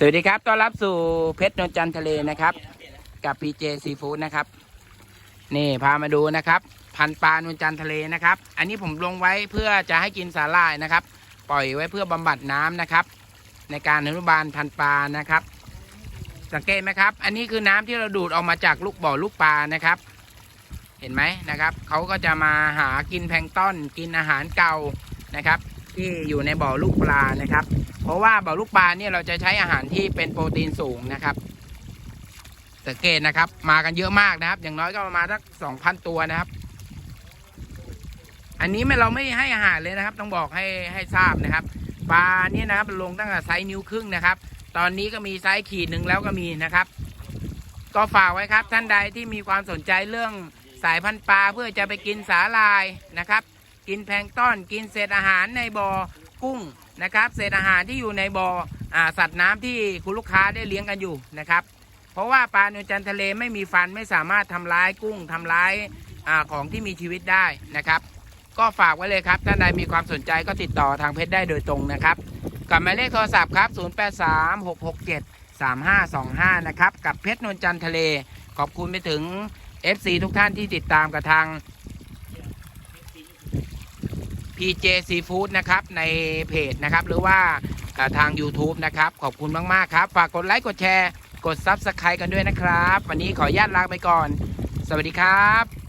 สวัสดีครับ ต้อนรับสู่เพชรนนจันทะเลนะครับ กับ PJ Seafood นะครับ นี่พามาดูนะครับ พันปลานวลจันทะเลนะครับ อันนี้ผมลงไว้เพื่อจะให้กินสาหร่ายนะครับ ปล่อยไว้เพื่อบำบัดน้ำนะครับ ในการอนุบาลพันปลานะครับ สังเกตไหมครับ อันนี้คือน้ำที่เราดูดออกมาจากลูกบ่อลูกปลานะครับ เห็นไหมนะครับเขาก็จะมาหากินแพลงต้อนกินอาหารเก่านะครับ ที่อยู่ในบ่อลูกปลานะครับ เพราะว่าบ่อลูกปลาเนี่ยเราจะใช้อาหารที่เป็นโปรตีนสูงนะครับสังเกตนะครับ มากันเยอะมากนะครับ อย่างน้อยก็ประมาณสักสองพันตัวนะครับ อันนี้ไม่เราไม่ให้อาหารเลยนะครับ ต้องบอกให้ให้ทราบนะครับ ปลาเนี่ยนะครับลงตั้งแต่ไซส์นิ้วครึ่งนะครับ ตอนนี้ก็มีไซส์ขีดหนึ่งแล้วก็มีนะครับ ก็ฝากไว้ครับท่านใดที่มีความสนใจเรื่องสายพันธุ์ปลาเพื่อจะไปกินสาลายนะครับ กินแพลงต้อนกินเศษอาหารในบ่อกุ้งนะครับเศษอาหารที่อยู่ในบ่ออสัตว์น้ำที่คุณลูกค้าได้เลี้ยงกันอยู่นะครับ เพราะว่าปลาในวจันทะเลไม่มีฟันไม่สามารถทำร้ายกุ้งทำร้ายอของที่มีชีวิตได้นะครับ ก็ฝากไว้เลยครับท่านใดมีความสนใจก็ติดต่อทางเพจได้โดยตรงนะครับกับหมายเลขโทรศัพท์ครับ 083667 3525 นะครับ กับเพชรนนจันทร์ทะเล ขอบคุณไปถึง FC ทุกท่านที่ติดตามกับทาง PJ Seafood นะครับในเพจนะครับ หรือว่าทาง YouTube นะครับ ขอบคุณมาก ๆ ครับ ฝากกดไลค์ กดแชร์ กด Subscribe กันด้วยนะครับ วันนี้ขออนุญาตลาไปก่อน สวัสดีครับ